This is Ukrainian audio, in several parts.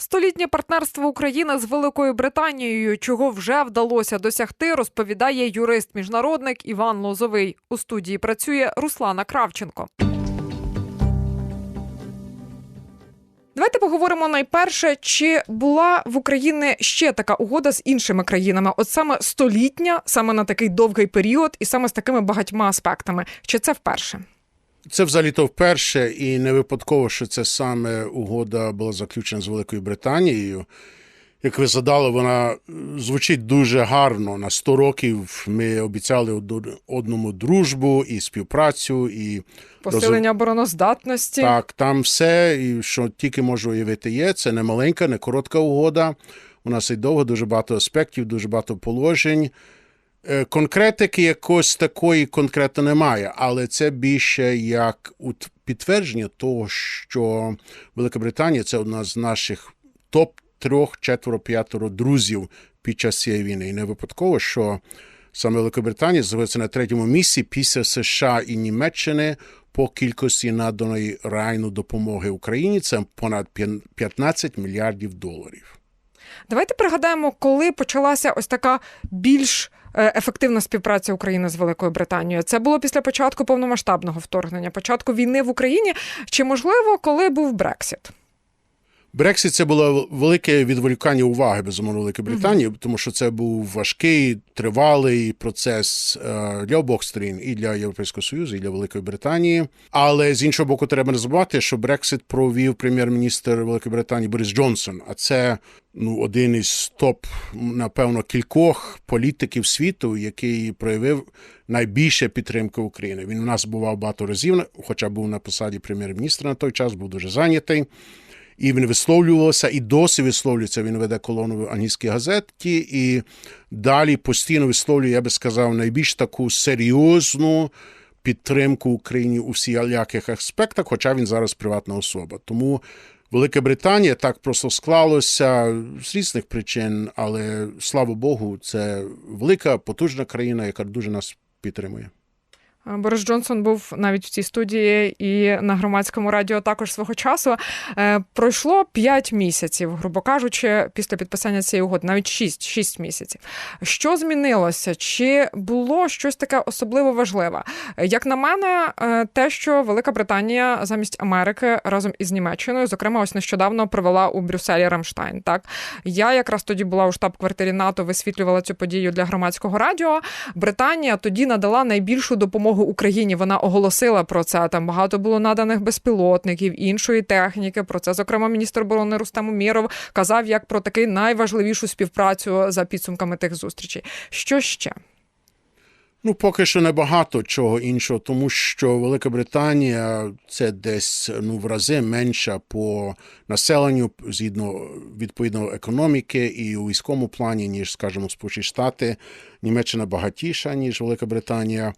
Столітнє партнерство України з Великою Британією, чого вже вдалося досягти, розповідає юрист-міжнародник Іван Лозовий. У студії працює Руслана Кравченко. Давайте поговоримо найперше, чи була в Україні ще така угода з іншими країнами, от саме столітня, саме на такий довгий період, і саме з такими багатьма аспектами. Чи це вперше? Це взагалі то вперше, і не випадково, що це саме угода була заключена з Великою Британією. Як ви задали, вона звучить дуже гарно. На 100 років ми обіцяли одному дружбу і співпрацю, і Посилення обороноздатності. так, там все, і що тільки можу уявити, є. Це не маленька, не коротка угода. У нас і довго, дуже багато аспектів, дуже багато положень. Е, Конкретики якось такої конкретно немає, але це більше як підтвердження того, що Велика Британія це одна з наших топ трьох, четверо, п'ятеро друзів під час цієї війни. І не випадково, що саме Велика Британія з'явилася на третьому місці після США і Німеччини по кількості наданої реальної допомоги Україні. Це понад 15 мільярдів доларів. Давайте пригадаємо, коли почалася ось така більш ефективна співпраця України з Великою Британією. Це було після початку повномасштабного вторгнення, початку війни в Україні, чи можливо, коли був Брексіт? Брексит це було велике відволікання уваги безумовно Великої Британії, тому що це був важкий, тривалий процес е, для обох сторін і для Європейського Союзу, і для Великої Британії. Але з іншого боку, треба не забувати, що Брексит провів прем'єр-міністр Великої Британії Борис Джонсон. А це ну один із топ, напевно, кількох політиків світу, який проявив найбільше підтримки України. Він у нас бував багато разів, хоча був на посаді прем'єр-міністра на той час, був дуже зайнятий. І він висловлювався, і досі висловлюється. Він веде колону в англійській газеті, і далі постійно висловлює, я би сказав, найбільш таку серйозну підтримку Україні у всіляких аспектах, хоча він зараз приватна особа. Тому Велика Британія так просто склалося з різних причин, але слава Богу, це велика потужна країна, яка дуже нас підтримує. Е, Борис Джонсон був навіть в цій студії і на громадському радіо також свого часу. Е, Пройшло 5 місяців, грубо кажучи, після підписання цієї угоди, навіть 6, 6 місяців. Що змінилося? Чи було щось таке особливо важливе? Як на мене, е, те, що Велика Британія замість Америки разом із Німеччиною, зокрема, ось нещодавно провела у Брюсселі Рамштайн. Так я якраз тоді була у штаб-квартирі НАТО, висвітлювала цю подію для громадського радіо. Британія тоді надала найбільшу допомогу Україні. Вона оголосила про це. Там багато було наданих безпілотників, іншої техніки. Про це, зокрема, міністр оборони Рустем Умєров казав як про таки найважливішу співпрацю за підсумками тих зустрічей. Що ще? Ну, поки що небагато чого іншого, тому що Велика Британія це десь ну в рази менша по населенню згідно відповідно економіки і у військовому плані, ніж, скажімо, Сполучені Штати. Німеччина багатіша, ніж Велика Британія.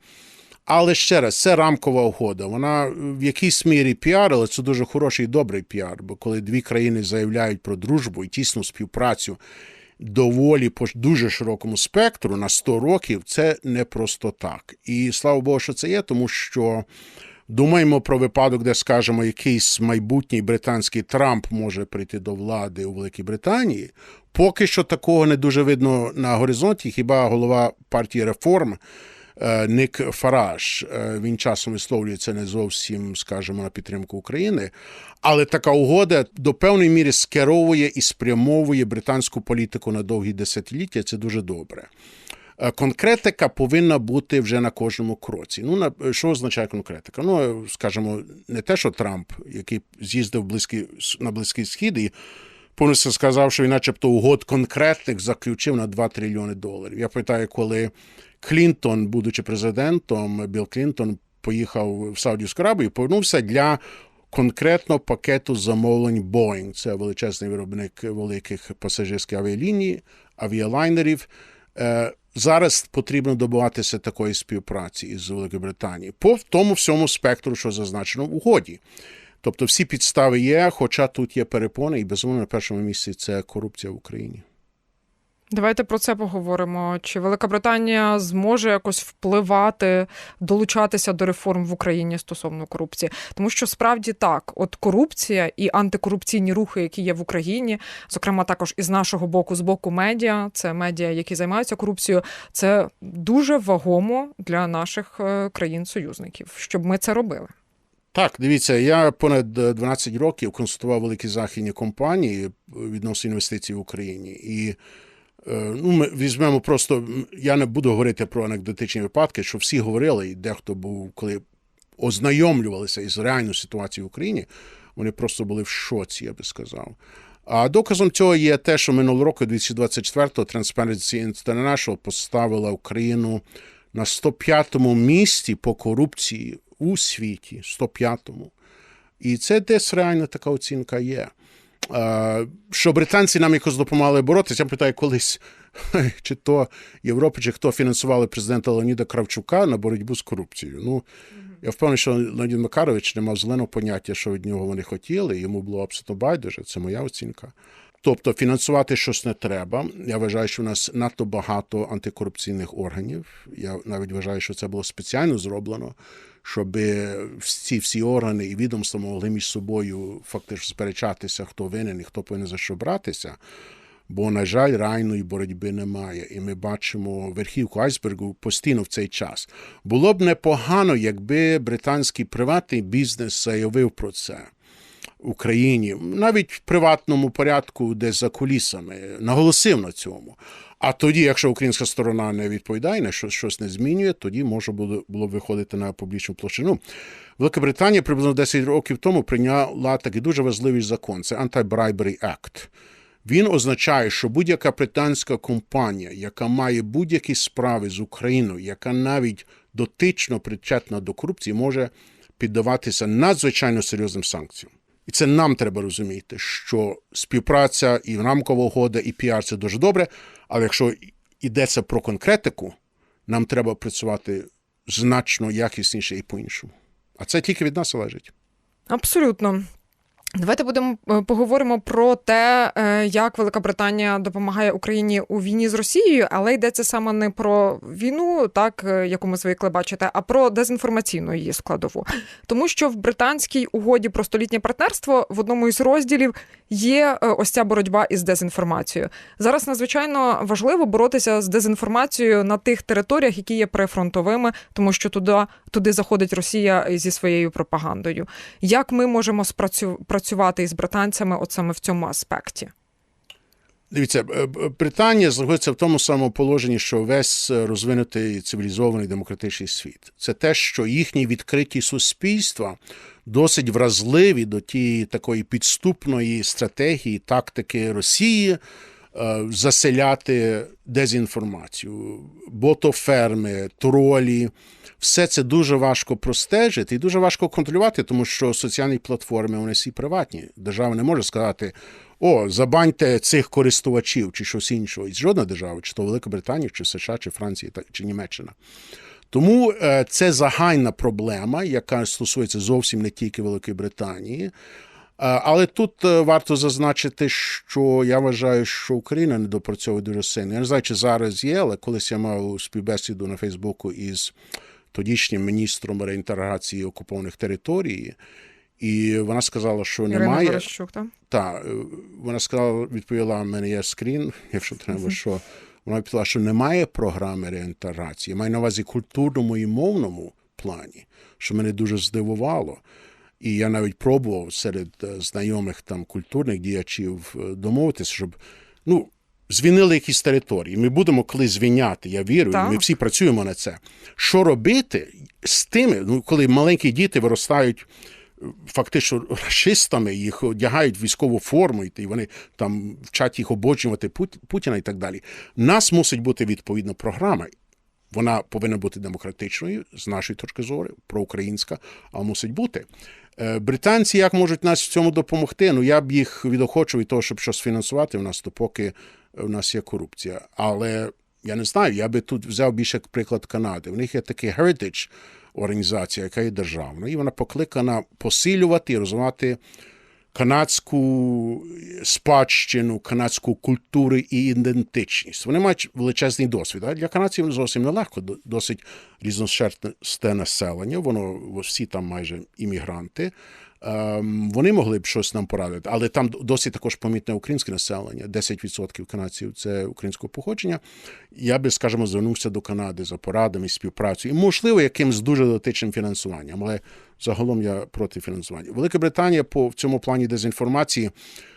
Але ще раз, це рамкова угода. Вона в якійсь мірі піар, але це дуже хороший і добрий піар. Бо коли дві країни заявляють про дружбу і тісну співпрацю доволі по дуже широкому спектру на 100 років, це не просто так. І слава Богу, що це є, тому що думаємо про випадок, де, скажімо, якийсь майбутній британський Трамп може прийти до влади у Великій Британії. Поки що такого не дуже видно на горизонті. Хіба голова партії реформ е, Ник Фараш, е, він часом висловлюється не зовсім, скажімо, на підтримку України. Але така угода до певної міри скеровує і спрямовує британську політику на довгі десятиліття. Це дуже добре. Е, Конкретика повинна бути вже на кожному кроці. Ну, на що означає конкретика? Ну, е, скажімо, не те, що Трамп, який з'їздив близький, на Близький Схід і повністю сказав, що він, начебто, угод конкретних заключив на 2 трильйони доларів. Я пам'ятаю, коли Клінтон, будучи президентом, Білл Клінтон поїхав в Саудівську Аравію, повернувся для конкретно пакету замовлень Boeing. Це величезний виробник великих пасажирських авіаліній, авіалайнерів. Е, Зараз потрібно добуватися такої співпраці із Великою Британією по тому всьому спектру, що зазначено в угоді. Тобто всі підстави є, хоча тут є перепони, і безумовно на першому місці це корупція в Україні. Давайте про це поговоримо. Чи Велика Британія зможе якось впливати, долучатися до реформ в Україні стосовно корупції? Тому що справді так, от корупція і антикорупційні рухи, які є в Україні, зокрема також із нашого боку, з боку медіа, це медіа, які займаються корупцією, це дуже вагомо для наших е, країн-союзників, щоб ми це робили. Так, дивіться, я понад 12 років консультував великі західні компанії відносно інвестицій в Україні. І ну, ми візьмемо просто, я не буду говорити про анекдотичні випадки, що всі говорили, і дехто був, коли ознайомлювалися із реальною ситуацією в Україні, вони просто були в шоці, я би сказав. А доказом цього є те, що минулого року, 2024-го, Transparency International поставила Україну на 105-му місці по корупції у світі, 105-му. І це десь реально така оцінка є. Що британці нам якось допомагали боротися, я питаю колись, чи то Європа, чи хто фінансували президента Леоніда Кравчука на боротьбу з корупцією. Ну, я впевнений, що Леонід Макарович не мав зеленого поняття, що від нього вони хотіли. Йому було абсолютно байдуже. Це моя оцінка. Тобто фінансувати щось не треба. Я вважаю, що у нас надто багато антикорупційних органів. Я навіть вважаю, що це було спеціально зроблено, щоб ці всі органи і відомства могли між собою фактично сперечатися, хто винен і хто повинен за що братися. Бо, на жаль, реальної боротьби немає, і ми бачимо верхівку айсбергу постійно в цей час. Було б непогано, якби британський приватний бізнес заявив про це. Україні, навіть в приватному порядку, десь за кулісами, наголосив на цьому. А тоді, якщо українська сторона не відповідає, на що щось не змінює, тоді може було було виходити на публічну площину. Велика Британія приблизно 10 років тому прийняла такий дуже важливий закон. Це Anti-Bribery Act. Він означає, що будь-яка британська компанія, яка має будь-які справи з Україною, яка навіть дотично причетна до корупції, може піддаватися надзвичайно серйозним санкціям. І це нам треба розуміти, що співпраця і рамкова угода, і піар це дуже добре. Але якщо йдеться про конкретику, нам треба працювати значно якісніше і по-іншому. А це тільки від нас залежить. Абсолютно. Давайте будемо е, поговоримо про те, е, як Велика Британія допомагає Україні у війні з Росією, але йдеться саме не про війну, так е, яку ми звикли бачити, а про дезінформаційну її складову. Тому що в британській угоді про столітнє партнерство в одному із розділів є ось ця боротьба із дезінформацією. Зараз надзвичайно важливо боротися з дезінформацією на тих територіях, які є прифронтовими, тому що туди туди заходить Росія зі своєю пропагандою. Як ми можемо спрацювати? Працювати із британцями, от саме в цьому аспекті? Дивіться, Британія знаходиться в тому самому положенні, що весь розвинутий цивілізований демократичний світ. Це те, що їхні відкриті суспільства досить вразливі до тієї такої підступної стратегії, тактики Росії. Заселяти дезінформацію, ботоферми, тролі, все це дуже важко простежити і дуже важко контролювати, тому що соціальні платформи вони всі приватні. Держава не може сказати: о, забаньте цих користувачів чи щось іншого. І жодна держава, чи то Велика Британія, чи США, чи Франція, чи Німеччина. Тому це загальна проблема, яка стосується зовсім не тільки Великої Британії. Але тут варто зазначити, що я вважаю, що Україна не допрацьовує дуже сильно. Я не знаю, чи зараз є, але колись я мав співбесіду на Фейсбуку із тодішнім міністром реінтеграції окупованих територій, і вона сказала, що Ірина немає. Верещук, так? Так, вона сказала, відповіла: в мене є скрін, якщо треба, що вона відповіла, що немає програми реінтеграції. Я маю на увазі культурному і мовному плані, що мене дуже здивувало. І я навіть пробував серед знайомих там культурних діячів домовитися, щоб ну звільнили якісь території. Ми будемо колись звільняти, я вірю, Так. ми всі працюємо на це. Що робити з тими, ну коли маленькі діти виростають е, фактично расистами, їх одягають в військову форму, і вони там вчать їх обочувати Путіна і так далі. Нас мусить бути відповідна програма. Вона повинна бути демократичною з нашої точки зору, проукраїнська, а мусить бути. Е, Британці як можуть нас в цьому допомогти? Ну я б їх відохочу від того, щоб щось фінансувати у нас, допоки у нас є корупція. Але я не знаю, я би тут взяв більше приклад Канади. У них є такий Heritage організація, яка є державна, і вона покликана посилювати і розвивати канадську спадщину, канадську культуру і ідентичність. Вони мають величезний досвід. А для канадців зовсім нелегко, до- досить різношерстне населення. Воно всі там майже іммігранти. Ем, Вони могли б щось нам порадити, але там досить також помітне українське населення. 10% канадців це українського походження. Я би, скажімо, звернувся до Канади за порадами, співпрацею і, можливо, якимсь дуже дотичним фінансуванням. Але загалом я проти фінансування. Велика Британія по в цьому плані дезінформації,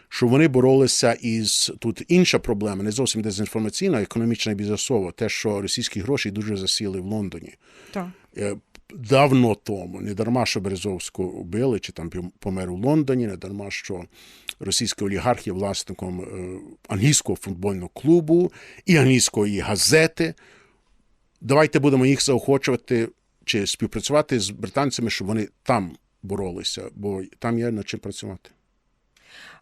що вони боролися із тут інша проблема, не зовсім дезінформаційна, економічна і бізнесова. Те, що російські гроші дуже засіли в Лондоні Так. Давно тому. Не дарма, що Березовського убили, чи там помер у Лондоні, не дарма, що російський олігарх є власником е, англійського футбольного клубу і англійської газети. Давайте будемо їх заохочувати чи співпрацювати з британцями, щоб вони там боролися, бо там є над чим працювати.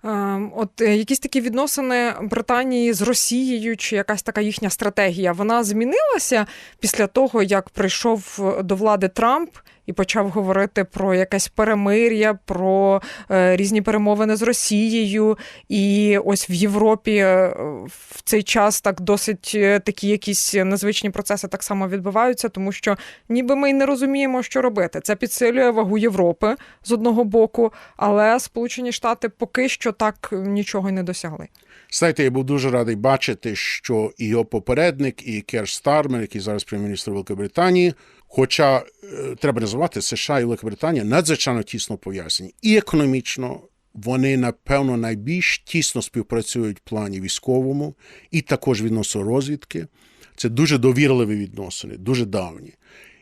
Ем, От е, якісь такі відносини Британії з Росією, чи якась така їхня стратегія, вона змінилася після того, як прийшов до влади Трамп і почав говорити про якесь перемир'я, про е, різні перемовини з Росією. І ось в Європі е, в цей час так досить е, такі якісь незвичні процеси так само відбуваються, тому що ніби ми й не розуміємо, що робити. Це підсилює вагу Європи з одного боку, але Сполучені Штати поки що так нічого й не досягли. Знаєте, я був дуже радий бачити, що і його попередник, і Кер Стармер, який зараз прем'єр-міністр Великобританії, хоча е, треба називати США і Великобританія надзвичайно тісно пов'язані і економічно. Вони, напевно, найбільш тісно співпрацюють в плані військовому і також відносно розвідки. Це дуже довірливі відносини, дуже давні.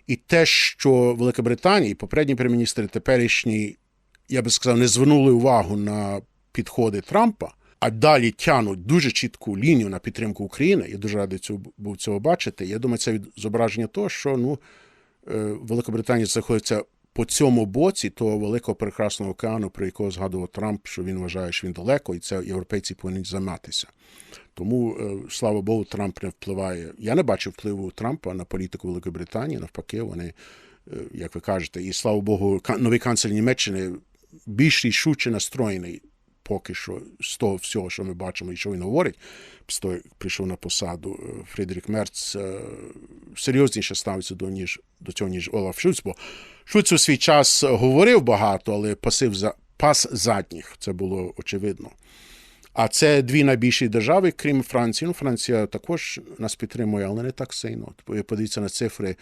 І те, що Велика Британія і попередній прем'єр-міністр, і я би сказав, не звернули увагу на підходи Трампа, а далі тянуть дуже чітку лінію на підтримку України. Я дуже радий цього був цього бачити. Я думаю, це від зображення того, що ну Великобританія знаходиться по цьому боці того великого прекрасного океану, про якого згадував Трамп, що він вважає, що він далеко, і це європейці повинні займатися. Тому, е, слава Богу, Трамп не впливає. Я не бачу впливу Трампа на політику Великої Британії. Навпаки, вони, е, як ви кажете, і слава Богу, новий канцлер Німеччини більш рішуче настроєний поки що з того всього, що ми бачимо, і що він говорить, того, прийшов на посаду е, Фрідрік Мерц, е, серйозніше ставиться до, ніж, до цього, ніж Олаф Шульц, бо Шульц у свій час говорив багато, але пасив за пас задніх. Це було очевидно. А це дві найбільші держави, крім Франції. Ну, Франція також нас підтримує, але не так сильно. Подивіться на цифри,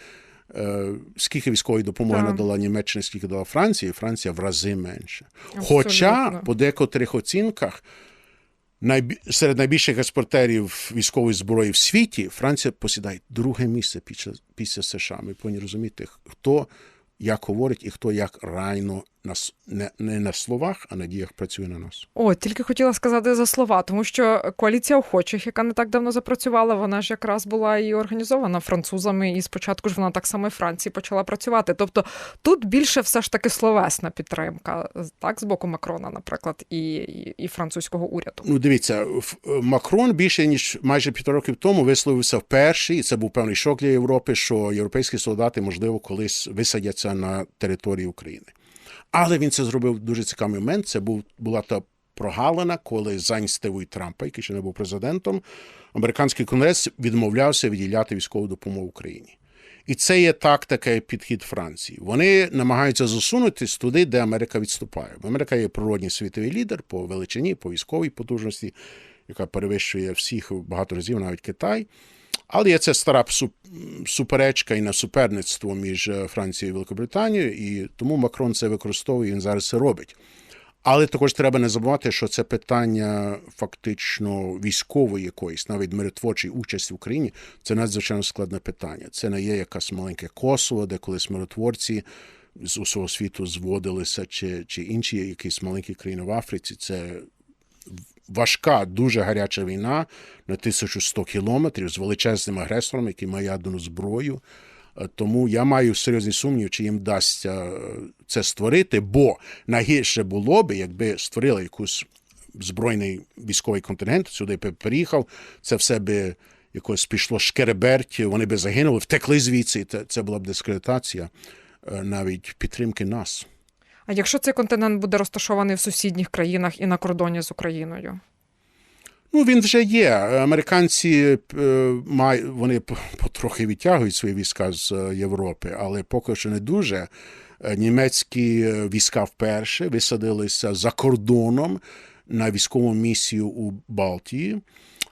скільки військової допомоги Так. надала Німеччина, скільки дала Франція, Франція в рази менше. Абсолютно. Хоча по декотрих оцінках серед найбільших експортерів військової зброї в світі Франція посідає друге місце після, після США. Ми повинні розуміти, хто як говорить і хто як райно на, не, не на словах, а на діях працює на нас. О, тільки хотіла сказати за слова, тому що коаліція охочих, яка не так давно запрацювала, вона ж якраз була і організована французами, і спочатку ж вона так само і Франції почала працювати. Тобто тут більше все ж таки словесна підтримка, так, з боку Макрона, наприклад, і, і, і французького уряду. Ну, дивіться, в- Макрон більше ніж майже півтора років тому висловився вперше, і це був певний шок для Європи, що європейські солдати, можливо, колись висадяться на території України. Але він це зробив дуже цікавий момент. Це був була та прогалина, коли за Трампа, який ще не був президентом, американський конгрес відмовлявся відділяти військову допомогу Україні. І це є тактика підхід Франції. Вони намагаються засунутись туди, де Америка відступає. Америка є природній світовий лідер по величині, по військовій потужності, яка перевищує всіх багато разів, навіть Китай. Але є це стара суперечка і насуперництво між е, Францією і Великобританією, і тому Макрон це використовує, і він зараз це робить. Але також треба не забувати, що це питання фактично військової якоїсь, навіть миротворчої участі в Україні, це надзвичайно складне питання. Це не є якась маленьке Косово, де колись миротворці з усього світу зводилися, чи, чи інші якісь маленькі країни в Африці. Це важка, дуже гаряча війна на 1100 кілометрів з величезним агресором, який має ядерну зброю. Е, Тому я маю серйозні сумніви, чи їм вдасться е, це створити, бо найгірше було би, якби створили якусь збройний військовий контингент, сюди би приїхав, це все би якось пішло шкереберть, вони би загинули, втекли звідси, це, це була б дискредитація е, навіть підтримки нас. А якщо цей континент буде розташований в сусідніх країнах і на кордоні з Україною? Ну, він вже є. Американці е, вони потрохи відтягують свої війська з е, Європи, але поки що не дуже. Е, Німецькі війська вперше висадилися за кордоном на військову місію у Балтії.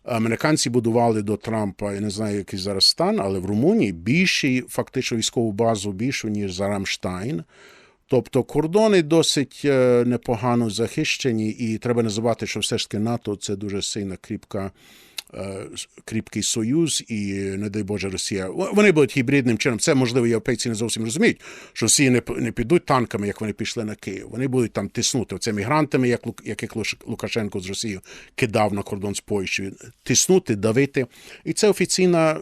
Американці будували до Трампа, я не знаю, який зараз стан, але в Румунії більший, фактично військову базу більшу, ніж за Рамштайн. Тобто кордони досить е, непогано захищені, і треба не забувати, що все ж таки НАТО це дуже сильна кріпка. Е, Кріпкий союз, і не дай Боже, Росія. Вони будуть гібридним чином. Це можливо, європейці не зовсім розуміють, що Росії не не підуть танками, як вони пішли на Київ. Вони будуть там тиснути Оце мігрантами, як яких Лукашенко з Росією кидав на кордон з Польщею, тиснути, давити. І це офіційна е,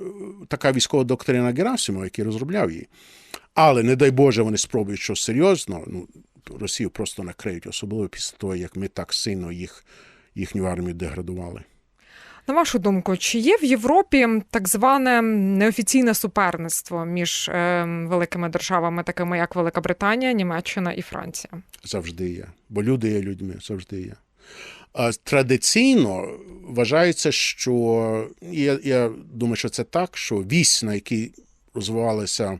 така військова доктрина Герасимова, який розробляв її. Але не дай Боже, вони спробують щось серйозно. Ну, Росію просто накриють, особливо після того, як ми так сильно їх, їхню армію деградували. На вашу думку, чи є в Європі так зване неофіційне суперництво між е, великими державами, такими як Велика Британія, Німеччина і Франція? Завжди є. Бо люди є людьми, завжди є. Традиційно вважається, що я, я думаю, що це так, що вісь, на якій розвивалося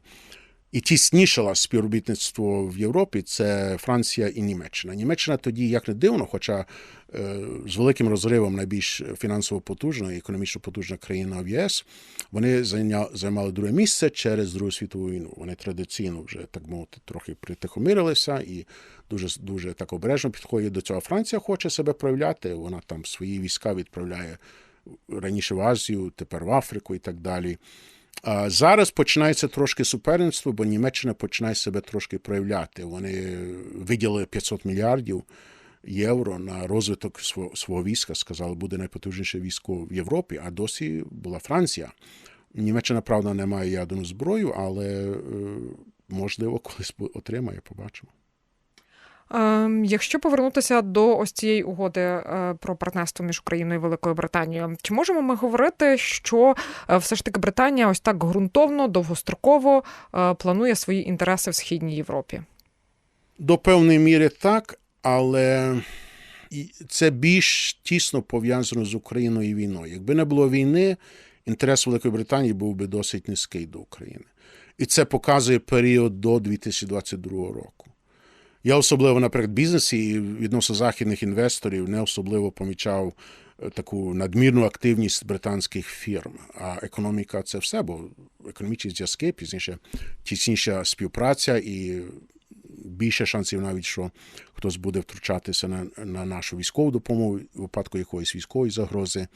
і тіснішало співробітництво в Європі, це Франція і Німеччина. Німеччина тоді, як не дивно, хоча е, з великим розривом найбільш фінансово потужна і економічно потужна країна в ЄС, вони займали друге місце через Другу світову війну. Вони традиційно вже так мовити трохи притихомирилися і дуже дуже так обережно підходять до цього. Франція хоче себе проявляти. Вона там свої війська відправляє раніше в Азію, тепер в Африку і так далі. Зараз починається трошки суперництво, бо Німеччина починає себе трошки проявляти. Вони виділили 500 мільярдів євро на розвиток свого, свого війська. Сказали, буде найпотужніше військо в Європі, а досі була Франція. Німеччина, правда, не має ядерну зброю, але е, можливо колись отримає, побачимо. Ем, Якщо повернутися до ось цієї угоди е, про партнерство між Україною і Великою Британією, чи можемо ми говорити, що е, все ж таки Британія ось так ґрунтовно, довгостроково е, планує свої інтереси в східній Європі? До певної міри так, але це більш тісно пов'язано з Україною і війною. Якби не було війни, інтерес Великої Британії був би досить низький до України. І це показує період до 2022 року. Я особливо, в бізнесі відносно західних інвесторів не особливо помічав е, таку надмірну активність британських фірм. А економіка це все, бо економічні зв'язки, пізніше тісніша співпраця і більше шансів навіть, що хтось буде втручатися на, на нашу військову допомогу в випадку якоїсь військової загрози.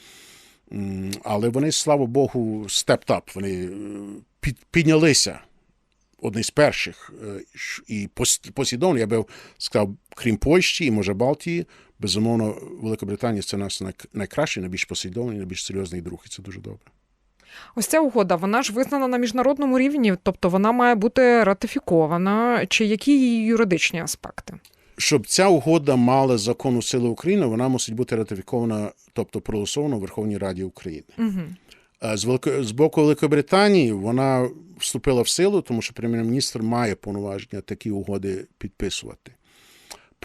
Але вони, слава Богу, up, вони е, під, піднялися одні з перших е, і пос- послідовно, я би сказав, крім Польщі і може Балтії, безумовно, Велика Британія це наш най- найкращий, найбільш послідовний, найбільш серйозний друг, і це дуже добре. Ось ця угода, вона ж визнана на міжнародному рівні, тобто вона має бути ратифікована. Чи які її юридичні аспекти? Щоб ця угода мала законну силу України, вона мусить бути ратифікована, тобто проголосована в Верховній Раді України. Угу. Е, З, Велико... з боку Великої Британії вона вступила в силу, тому що прем'єр-міністр має повноваження такі угоди підписувати.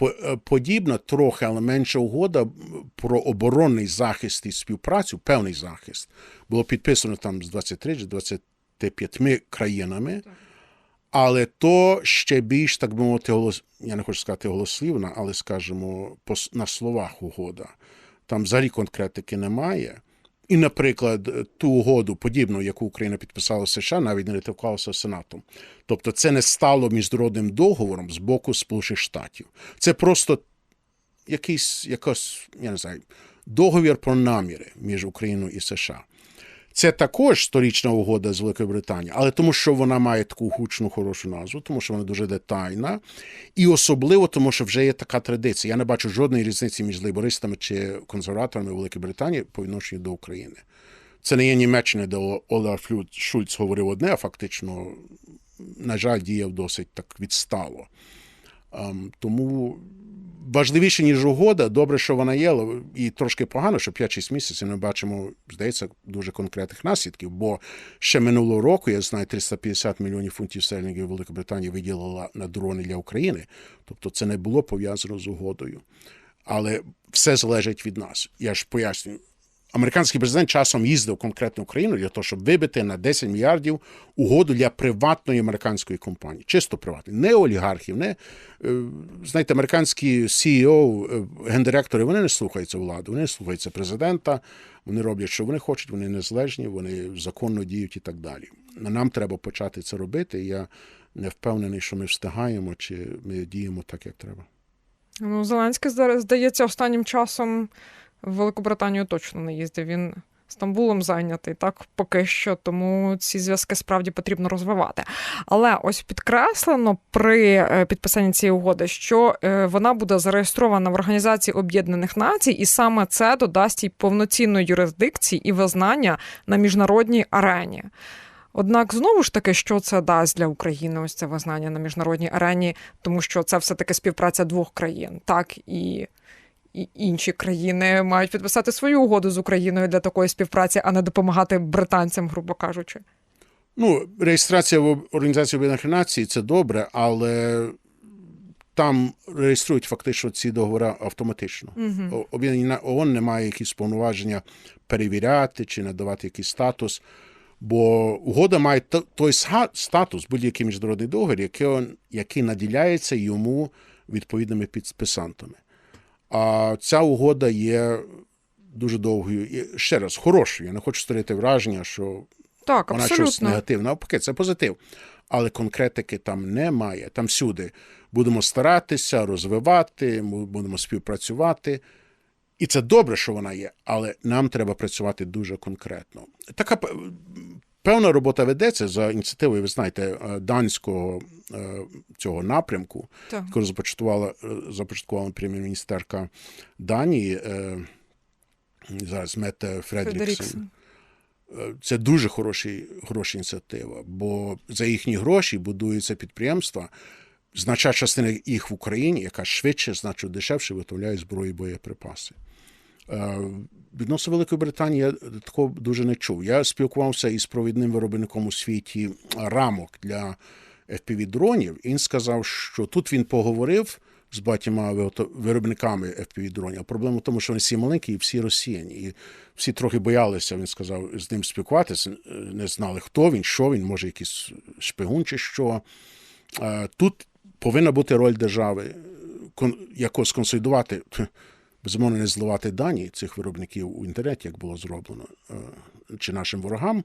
Е, Подібна трохи, але менша угода про оборонний захист і співпрацю, певний захист, було підписано там з 23 чи 25 країнами. Але то ще більш, так би мовити, голос... я не хочу сказати голослівна, але скажімо, на словах угода. Там взагалі конкретики немає. І, наприклад, ту угоду, подібну, яку Україна підписала США, навіть не ратифікувалася Сенатом. Тобто, це не стало міжнародним договором з боку Сполучених Штатів. Це просто якийсь якось, я не знаю, договір про наміри між Україною і США. Це також сторічна угода з Великою Британією, але тому, що вона має таку гучну хорошу назву, тому що вона дуже детальна, і особливо тому, що вже є така традиція. Я не бачу жодної різниці між лейбористами чи консерваторами Великої Британії по відношенню до України. Це не є Німеччина, де Олаф Шульц говорив одне, а фактично, на жаль, діяв досить так відстало. Ем, тому важливіше, ніж угода, добре, що вона є, і трошки погано, що 5-6 місяців ми бачимо, здається, дуже конкретних наслідків. Бо ще минулого року, я знаю, 350 мільйонів фунтів стерлінгів Великобританія виділила на дрони для України. Тобто це не було пов'язано з угодою. Але все залежить від нас. Я ж пояснюю. Американський президент часом їздив конкретно в Україну для того, щоб вибити на 10 мільярдів угоду для приватної американської компанії, чисто приватної, не олігархів, не е, знаєте, американські CEO, е, гендиректори, вони не слухаються влади, вони не слухаються президента, вони роблять, що вони хочуть, вони незалежні, вони законно діють і так далі. Нам треба почати це робити. Я не впевнений, що ми встигаємо, чи ми діємо так, як треба. Ну, Зеленський, зда- здається, останнім часом в Великобританію точно не їздив. Він Стамбулом зайнятий, так поки що, тому ці зв'язки справді потрібно розвивати. Але ось підкреслено при е, підписанні цієї угоди, що е, вона буде зареєстрована в Організації Об'єднаних Націй, і саме це додасть їй повноцінної юрисдикції і визнання на міжнародній арені. Однак знову ж таки, що це дасть для України, ось це визнання на міжнародній арені, тому що це все таки співпраця двох країн, так і. І інші країни мають підписати свою угоду з Україною для такої співпраці, а не допомагати британцям, грубо кажучи. Ну, реєстрація в Організації Об'єднаних Націй це добре, але там реєструють фактично ці договори автоматично. О- Об'єднані На- ООН не має якісь повноваження перевіряти чи надавати якийсь статус. Бо угода має той статус, будь-який міжнародний договір, який, який наділяється йому відповідними підписантами. А ця угода є дуже довгою. І ще раз, хорошою. Я не хочу створити враження, що Так, вона щось абсолютно. негативне. Навпаки, це позитив. Але конкретики там немає. Там всюди будемо старатися, розвивати, ми будемо співпрацювати. І це добре, що вона є, але нам треба працювати дуже конкретно. Така певна робота ведеться за ініціативою, ви знаєте, е, данського е, цього напрямку, яку започаткувала, е, започаткувала прем'єр-міністерка Данії. Зараз Мете Фредріксен. Фредеріксен. Це дуже хороші, хороша ініціатива, бо за їхні гроші будуються підприємства. Значна частина їх в Україні, яка швидше, значно дешевше виготовляє зброю і боєприпаси. Е, Відносно Великої Британії я такого дуже не чув. Я спілкувався із провідним виробником у світі рамок для FPV-дронів. Він сказав, що тут він поговорив з багатьма виробниками FPV-дронів. А проблема в тому, що вони всі маленькі і всі росіяні. І всі трохи боялися, він сказав, з ним спілкуватися, не знали, хто він, що він, може, якийсь шпигун чи що. Е, Тут повинна бути роль держави, якось консолідувати, безумовно, не зливати дані цих виробників у інтернеті, як було зроблено, е, чи нашим ворогам.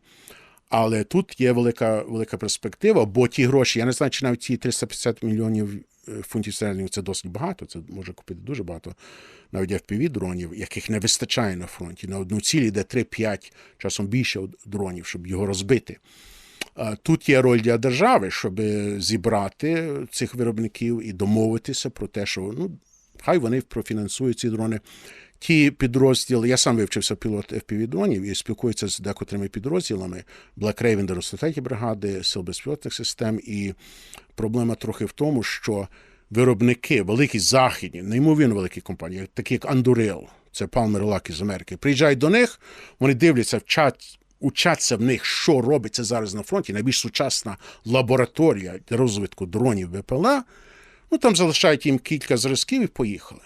Але тут є велика, велика перспектива, бо ті гроші, я не знаю, чи навіть ті 350 мільйонів е, фунтів стерлінгів це досить багато. Це може купити дуже багато навіть fpv дронів, яких не вистачає на фронті. На одну ціль йде 3-5, часом більше дронів, щоб його розбити. Тут є роль для держави, щоб зібрати цих виробників і домовитися про те, що ну, хай вони профінансують ці дрони. Ті підрозділи, я сам вивчився пілот fpv дронів і спілкуюся з декотрими підрозділами Black Raven 93 бригади, Сил безпілотних систем. І проблема трохи в тому, що виробники, великі західні, неймовірно великі компанії, такі як Anduril, це Palmer Luck із Америки, приїжджають до них, вони дивляться, вчать, учаться в них, що робиться зараз на фронті. Найбільш сучасна лабораторія для розвитку дронів БПЛА. Ну там залишають їм кілька зразків і поїхали.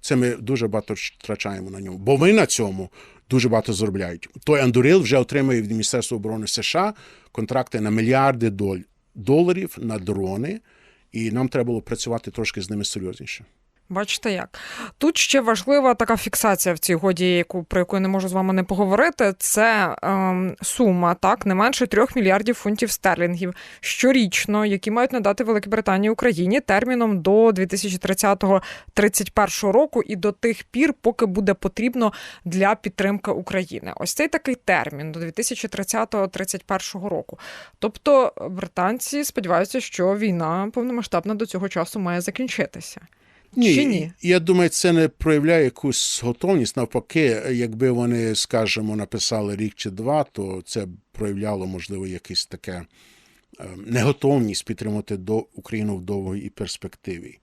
Це ми дуже багато втрачаємо на ньому. Бо ми на цьому дуже багато заробляють. Той Андурил вже отримує від Міністерства оборони США контракти на мільярди доль- доларів на дрони, і нам треба було працювати трошки з ними серйозніше. Бачите як. Тут ще важлива така фіксація в цій годі, яку, про яку я не можу з вами не поговорити. Це ем, сума, так, не менше трьох мільярдів фунтів стерлінгів щорічно, які мають надати Великій Британії Україні терміном до 2030-31 року і до тих пір, поки буде потрібно для підтримки України. Ось цей такий термін до 2030-31 року. Тобто британці сподіваються, що війна повномасштабна до цього часу має закінчитися. Чи ні? Я думаю, це не проявляє якусь готовність. Навпаки, якби вони, скажімо, написали рік чи два, то це проявляло, можливо, якесь таке е, неготовність підтримати до Україну в довгій перспективі.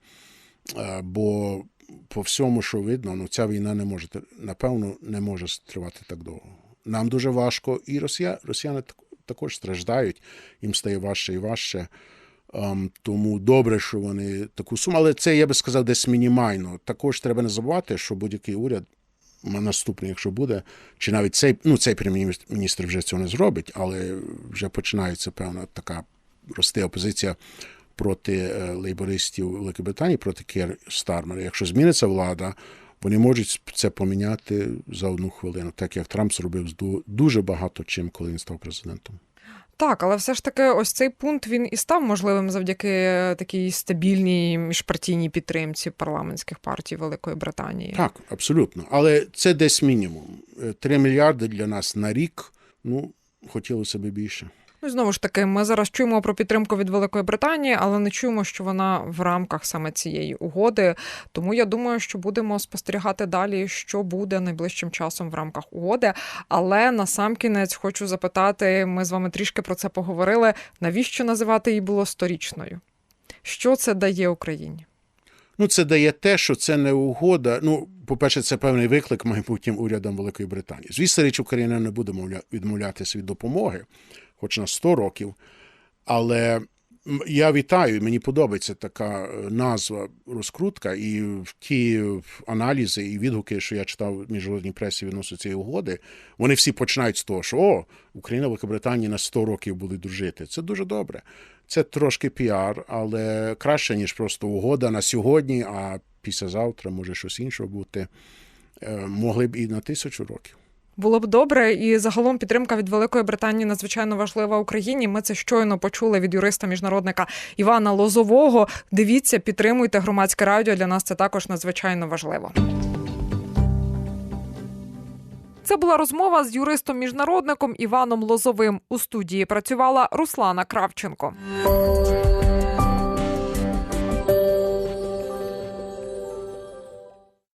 Е, Бо по всьому, що видно, ну ця війна не може напевно не може тривати так довго. Нам дуже важко, і росія, росіяни також страждають, їм стає важче і важче. Um, тому добре, що вони таку суму, але це я би сказав десь мінімально. Також треба не забувати, що будь-який уряд наступний, якщо буде, чи навіть цей ну цей прем'єр-міністр вже цього не зробить, але вже починається певна така росте опозиція проти е, лейбористів Великобританії, проти Кер Стармера. Якщо зміниться влада, вони можуть це поміняти за одну хвилину, так як Трамп зробив дуже багато чим, коли він став президентом. Так, але все ж таки, ось цей пункт він і став можливим завдяки такій стабільній міжпартійній підтримці парламентських партій Великої Британії. Так, абсолютно. Але це десь мінімум. Три мільярди для нас на рік. Ну хотілося б більше. Ну, знову ж таки, ми зараз чуємо про підтримку від Великої Британії, але не чуємо, що вона в рамках саме цієї угоди. Тому я думаю, що будемо спостерігати далі, що буде найближчим часом в рамках угоди. Але насамкінець хочу запитати: ми з вами трішки про це поговорили. Навіщо називати її було сторічною? Що це дає Україні? Ну, це дає те, що це не угода. Ну, по-перше, це певний виклик майбутнім урядом Великої Британії. Звісно, річ Україна не буде відмовлятися від допомоги хоч на 100 років. Але я вітаю, мені подобається така е, назва розкрутка, і ті аналізи і відгуки, що я читав в міжнародній пресі відносно цієї угоди, вони всі починають з того, що о, Україна, Великобританія на 100 років будуть дружити. Це дуже добре. Це трошки піар, але краще, ніж просто угода на сьогодні, а післязавтра може щось інше бути. Е, могли б і на тисячу років. Було б добре, і загалом підтримка від Великої Британії надзвичайно важлива Україні. Ми це щойно почули від юриста-міжнародника Івана Лозового. Дивіться, підтримуйте громадське радіо. Для нас це також надзвичайно важливо. Це була розмова з юристом-міжнародником Іваном Лозовим. У студії працювала Руслана Кравченко.